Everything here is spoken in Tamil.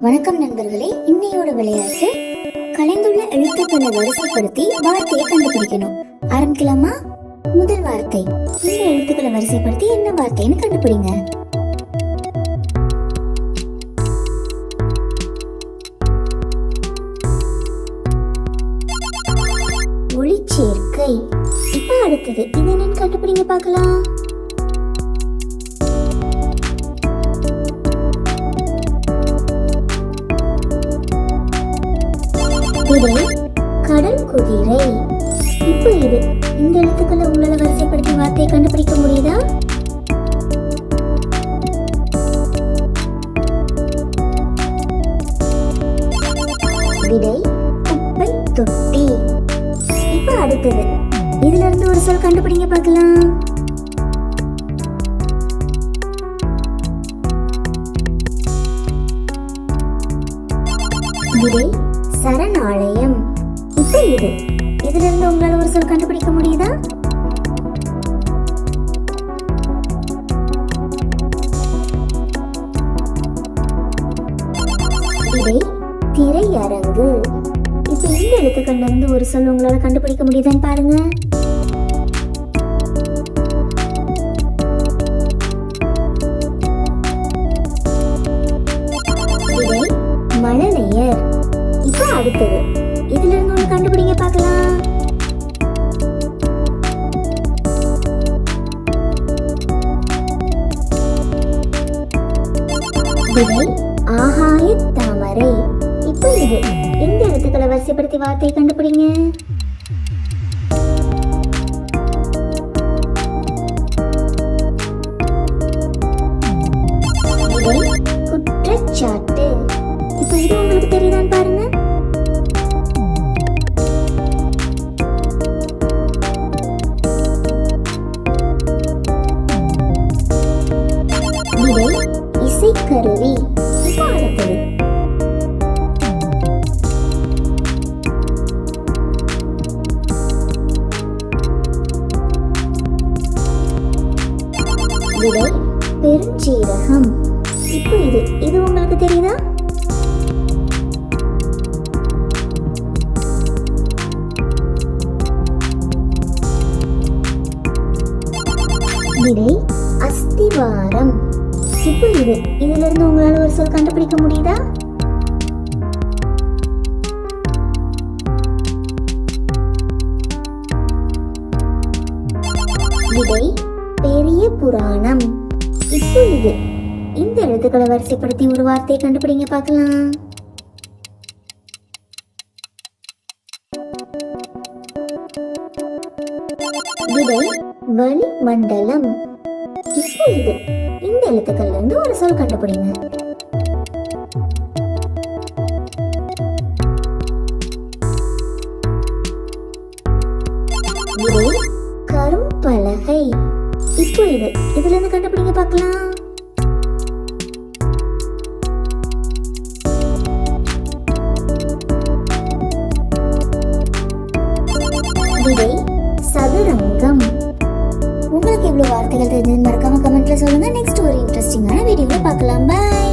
வணக்கம் நண்பர்களே இன்னையோட விளையாட்டு கலைந்துள்ள எழுத்துக்களை வரிசைப்படுத்தி வார்த்தையை கண்டுபிடிக்கணும். ஆரம்பிக்கலாமா? முதல் வார்த்தை இந்த எழுத்துக்களை வரிசைப்படுத்தி என்ன வார்த்தைன்னு கண்டுபிடிங்க. ஒளிச்சேர்க்கை. இப்ப அடுத்தது இது என்னன்னு கண்டுபிடிங்க பார்க்கலாம். குதிரை கடல் குதிரை. இப்போ இது இந்த எழுத்துக்களை உங்களால வரிசைப்படுத்தி வார்த்தையை கண்டுபிடிக்க முடியுதா? விடை குப்பை தொட்டி. இப்போ அடுத்தது இதுல இருந்து ஒரு சொல் கண்டுபிடிங்க பார்க்கலாம். விடை சரணாலயம். இப்போ இது இதுல இருந்து உங்களால ஒரு சொல் கண்டுபிடிக்க முடியுதா? இதை திரையரங்கு. இப்ப இந்த எழுத்துக்கள்ல இருந்து ஒரு சொல் உங்களால கண்டுபிடிக்க முடியுதான்னு பாருங்க. அடுத்தது. இதுல இருந்து ஒண்ணு கண்டுபிடிங்க பார்க்கலாம். விதை ஆகாய தாமரை. இப்போ இது எந்த எழுத்துக்களை வரிசைப்படுத்தி வார்த்தையை கண்டுபிடிங்க? குற்றச்சாட்டு. இப்போ இது உங்களுக்கு தெரியுதான் பாரு கருவி. இப்போ விடை பெருஞ்சீரகம். இப்போ இது இது உங்களுக்கு தெரியுதா? விடை அஸ்திவாரம். இப்போ இது. இதுல இருந்து உங்களால ஒரு சொல் கண்டுபிடிக்க முடியுதா? விடை பெரிய புராணம். இப்போ இது. இந்த எழுத்துக்களை வரிசைப்படுத்தி ஒரு வார்த்தையை கண்டுபிடிங்க பார்க்கலாம். விடை வளிமண்டலம். இப்போ இது. இந்த எழுத்துக்கள்ல இருந்து ஒரு சொல் கண்டுபிடிங்க. விடை கரும்பலகை இப்போ இது. இதுல இருந்து கண்டுபிடிங்க பார்க்கலாம். விடை சதுரங்கம். உங்களுக்கு இவ்வளோ வார்த்தைகள் தெரிஞ்சது மறக்காம கமெண்ட்ல சொல்லுங்க. நெக்ஸ்ட் ஒரு இன்ட்ரெஸ்டிங்கான வீடியோவில் பார்க்கலாம். பாய்